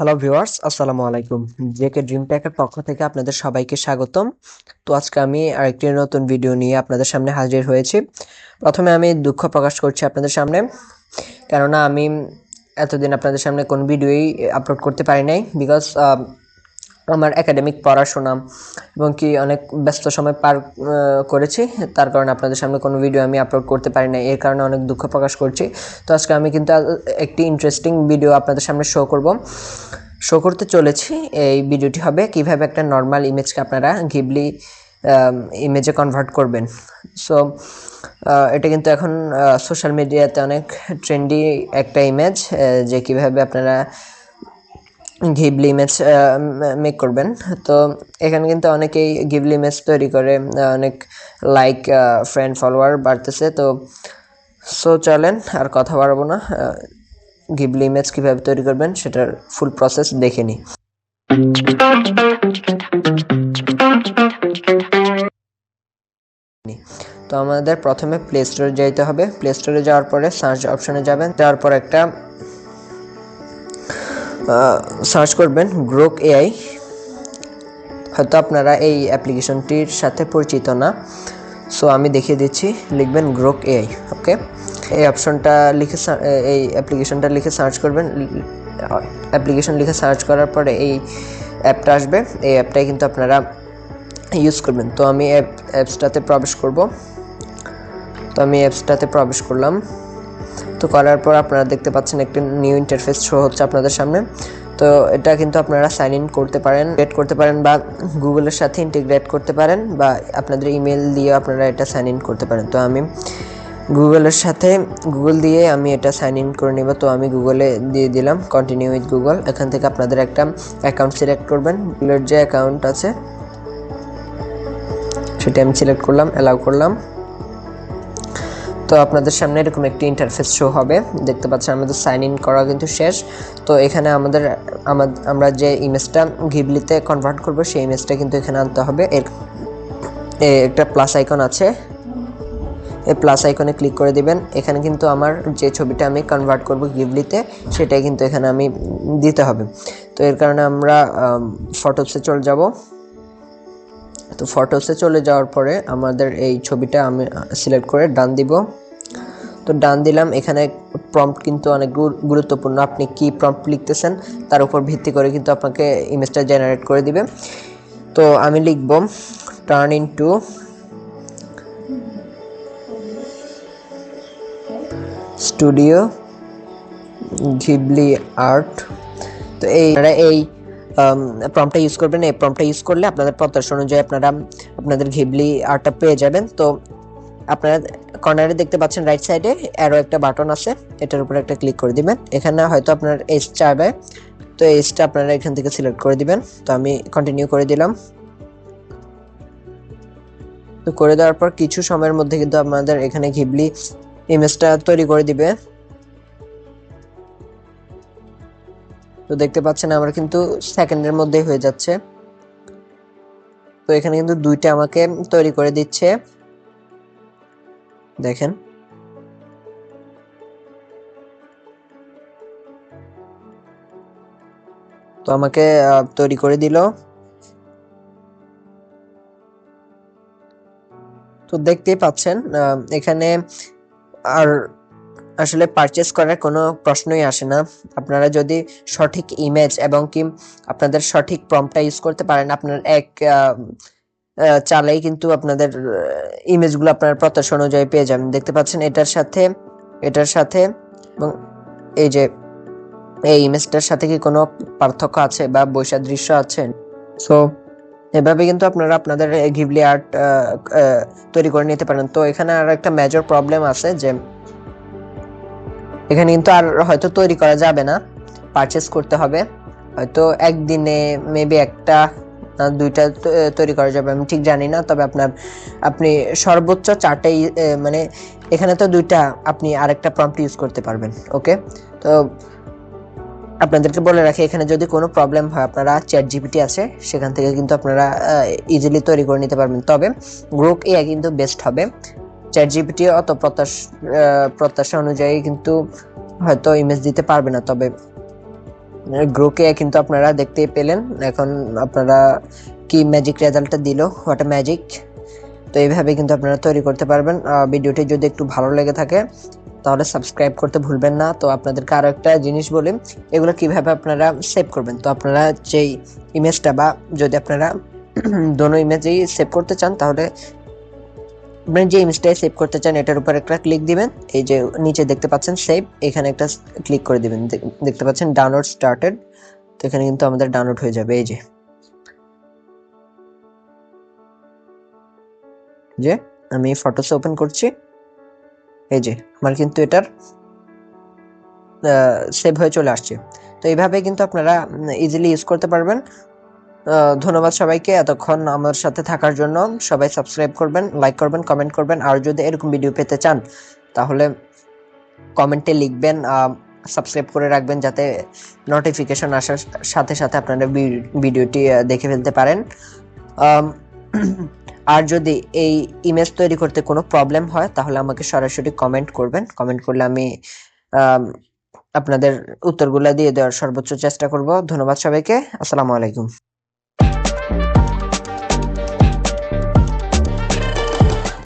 Hello viewers আসসালামু আলাইকুম। JK dream ট্যাকের পক্ষ থেকে আপনাদের সবাইকে স্বাগতম। তো আজকে আমি আরেকটি নতুন ভিডিও নিয়ে আপনাদের সামনে হাজির হয়েছি। প্রথমে আমি দুঃখ প্রকাশ করছি আপনাদের সামনে, কেননা আমি এতদিন আপনাদের সামনে কোন ভিডিওই আপলোড করতে পারি নাই বিকজ আমার একাডেমিক পড়াশোনা এবং কি অনেক ব্যস্ত সময় পার করেছি। তার কারণে আপনাদের সামনে কোনো ভিডিও আমি আপলোড করতে পারি না এর কারণে অনেক দুঃখ প্রকাশ করছি। তো আজকে আমি কিন্তু একটি ইন্টারেস্টিং ভিডিও আপনাদের সামনে শো করব। শো করতে চলেছি। এই ভিডিওটি হবে কীভাবে একটা নর্মাল ইমেজকে আপনারা গিবলি ইমেজে কনভার্ট করবেন। সো এটা কিন্তু এখন সোশ্যাল মিডিয়াতে অনেক ট্রেন্ডি একটা ইমেজ যে কীভাবে আপনারা গিবলি ইমেজ মেক করবেন। তো এখানে কিন্তু অনেকেই গিবলি ইমেজ তৈরি করে অনেক লাইক ফ্রেন্ড ফলোয়ার বাড়তেছে। তো সো চলেন, আর কথা বাড়াবো না। গিবলি ইমেজ কীভাবে তৈরি করবেন সেটার ফুল প্রসেস দেখে নিই। তো আমাদের প্রথমে প্লে স্টোরে যেতে হবে। প্লে স্টোরে যাওয়ার পরে সার্চ অপশনে যাবেন। যাওয়ার পর একটা সার্চ করবেন গ্রোক এআই হয়তো আপনারা এই অ্যাপ্লিকেশনটির সাথে পরিচিত না। সো আমি দেখিয়ে দিচ্ছি, লিখবেন গ্রোক এআই ওকে এই অপশনটা লিখে এই অ্যাপ্লিকেশনটা লিখে সার্চ করবেন। অ্যাপ্লিকেশন লিখে সার্চ করার পরে এই অ্যাপটা আসবে। এই অ্যাপটাই কিন্তু আপনারা ইউজ করবেন। তো, আমি অ্যাপ অ্যাপসটাতে প্রবেশ করব। তো, আমি অ্যাপসটাতে প্রবেশ করলাম। তো করার পর আপনারা দেখতে পাচ্ছেন একটি নিউ ইন্টারফেস শো হচ্ছে আপনাদের সামনে। তো এটা কিন্তু আপনারা সাইন ইন করতে পারেন গেট করতে পারেন বা গুগলের সাথে ইন্টিগ্রেট করতে পারেন বা আপনাদের ইমেল দিয়ে আপনারা এটা সাইন ইন করতে পারেন। তো আমি গুগলের সাথে গুগল দিয়ে আমি এটা সাইন ইন করে নেব। তো আমি গুগলে দিয়ে দিলাম কন্টিনিউ উইথ গুগল এখান থেকে আপনাদের একটা অ্যাকাউন্ট সিলেক্ট করবেন। গুগলের যে অ্যাকাউন্ট আছে, সেটা আমি সিলেক্ট করলাম অ্যালাউ করলাম। তো আপনাদের সামনে এরকম একটি ইন্টারফেস শো হবে। দেখতে পাচ্ছেন আমাদের সাইন ইন করা কিন্তু শেষ। তো এখানে আমাদের আমাদ- আমরা যে ইমেজটা গিবলিতে কনভার্ট করব, সেই ইমেজটা কিন্তু এখানে আনতে হবে। এর একটা প্লাস আইকন আছে। এই প্লাস আইকনে ক্লিক করে দিবেন। এখানে কিন্তু আমার যে ছবিটা আমি কনভার্ট করব গিবলিতে সেটাই কিন্তু এখানে আমি দিতে হবে। তো এর কারণে আমরা ফটোসে চলে যাব। তো ফটোসে চলে যাওয়ার পরে আমাদের এই ছবিটা আমি সিলেক্ট করে ডান দিব। তো ডান দিলাম। এখানে প্রম্পট কিন্তু অনেক গুরুত্বপূর্ণ। আপনি কি প্রম্পট লিখতেছেন তার উপর ভিত্তি করে কিন্তু আপনাকে ইমেজটা জেনারেট করে দিবে। তো আমি লিখব turn into studio Ghibli art তো এই এই প্রম্পটা ইউজ করবেন। এই প্রম্পটা ইউজ করলে আপনাদের প্রত্যাশা অনুযায়ী আপনারা আপনাদের ঘিবলি আর্টটা পেয়ে যাবেন। তো আপনারা কর্নারে দেখতে পাচ্ছেন রাইট সাইডে অ্যারো একটা বাটন আছে। এটার উপর একটা ক্লিক করে দিবেন। এখানে হয়তো আপনার এজ চাইবে। তো এজটা আপনারা এখান থেকে সিলেক্ট করে দিবেন। তো আমি কন্টিনিউ করে দিলাম। তো করে দেওয়ার পর কিছু সময়ের মধ্যে কিন্তু আপনাদের এখানে ঘিবলি ইমেজটা তৈরি করে দিবে। তো দেখতে পাচ্ছেন আমার কিন্তু সেকেন্ডের মধ্যেই হয়ে যাচ্ছে। তো এখানে কিন্তু দুইটা আমাকে তৈরি করে দিচ্ছে। দেখেন। তো আমাকে তৈরি করে দিল। তো দেখতেই পাচ্ছেন এখানে আর আসলে পারচেস করার কোনো প্রশ্নই আসে না। আপনারা যদি সঠিক ইমেজ এবং কি আপনাদের সঠিক প্রম্পটটা ইউজ করতে পারেন, আপনার এক চালেই কিন্তু আপনাদের ইমেজগুলো আপনার প্রত্যাশা অনুযায়ী পেয়ে যাবেন। দেখতে পাচ্ছেন এটার সাথে এটার সাথে এবং এই যে, এই ইমেজটার সাথে কি কোনো পার্থক্য আছে বা বৈসাদৃশ্য আছে? সো এভাবে কিন্তু আপনারা আপনাদের ঘিবলি আর্ট তৈরি করে নিতে পারেন। তো এখানে আর একটা মেজর প্রবলেম আছে যে এখানে কিন্তু আর হয়তো তৈরি করা যাবে না পারচেস করতে হবে। হয়তো একদিনে মেবি একটা দুইটা তৈরি করা যাবে, আমি ঠিক জানি না, তবে আপনার, আপনি সর্বোচ্চ চারটাই মানে এখানে তো দুইটা আপনি আরেকটা প্রম্পট ইউজ করতে পারবেন ওকে তো আপনাদেরকে বলে রাখি, এখানে যদি কোনো প্রবলেম হয়, আপনারা চ্যাট জিপিটি আছে, সেখান থেকে কিন্তু আপনারা ইজিলি তৈরি করে নিতে পারবেন। তবে গ্রুপ এ কিন্তু বেস্ট হবে। চ্যাট জিপিটি অত প্রত্যাশ প্রত্যাশা অনুযায়ী কিন্তু হয়তো ইমেজ দিতে পারবে না। তবে গ্রোকে কিন্তু আপনারা দেখতেই পেলেন, এখন আপনারা কি ম্যাজিক রেজাল্টটা দিল হোয়াট ম্যাজিক তো এইভাবে কিন্তু আপনারা তৈরি করতে পারবেন। ভিডিওটি যদি একটু ভালো লেগে থাকে, তাহলে সাবস্ক্রাইব করতে ভুলবেন না। তো আপনাদেরকে আরও একটা জিনিস বলি, এগুলো কীভাবে আপনারা সেভ করবেন? তো আপনারা যেই ইমেজটা বা যদি আপনারা দোনো ইমেজেই সেভ করতে চান, তাহলে আপনি যে ইমেজটাই সেভ করতে চান, এটার উপর একটা ক্লিক দিবেন। এই যে নিচে দেখতে পাচ্ছেন সেভ এখানে একটা ক্লিক করে দিবেন। দেখতে পাচ্ছেন ডাউনলোড স্টার্টেড তো এখানে কিন্তু আমাদের ডাউনলোড হয়ে যাবে, এই যে। যে আমি ফটোস ওপেন করছি, এই যে আমার কিন্তু এটার সেভ হয়ে চলে আসছে। তো এইভাবে কিন্তু আপনারা ইজিলি ইউজ করতে পারবেন। ধন্যবাদ সবাইকে এতক্ষণ আমার সাথে থাকার জন্য। সবাই সাবস্ক্রাইব করবেন লাইক করবেন কমেন্ট করবেন। আর যদি এরকম ভিডিও পেতে চান, তাহলে কমেন্টে লিখবেন সাবস্ক্রাইব করে রাখবেন যাতে নোটিফিকেশন আসার সাথে সাথে আপনারা ভিডিওটি দেখে ফেলতে পারেন। আর যদি এই ইমেজ তৈরি করতে কোনো প্রবলেম হয়, তাহলে আমাকে সরাসরি কমেন্ট করবেন। কমেন্ট করলে আমি, আপনাদের উত্তরগুলো দিয়ে দেওয়ার সর্বোচ্চ চেষ্টা করব। ধন্যবাদ সবাইকে। আসসালামু আলাইকুম।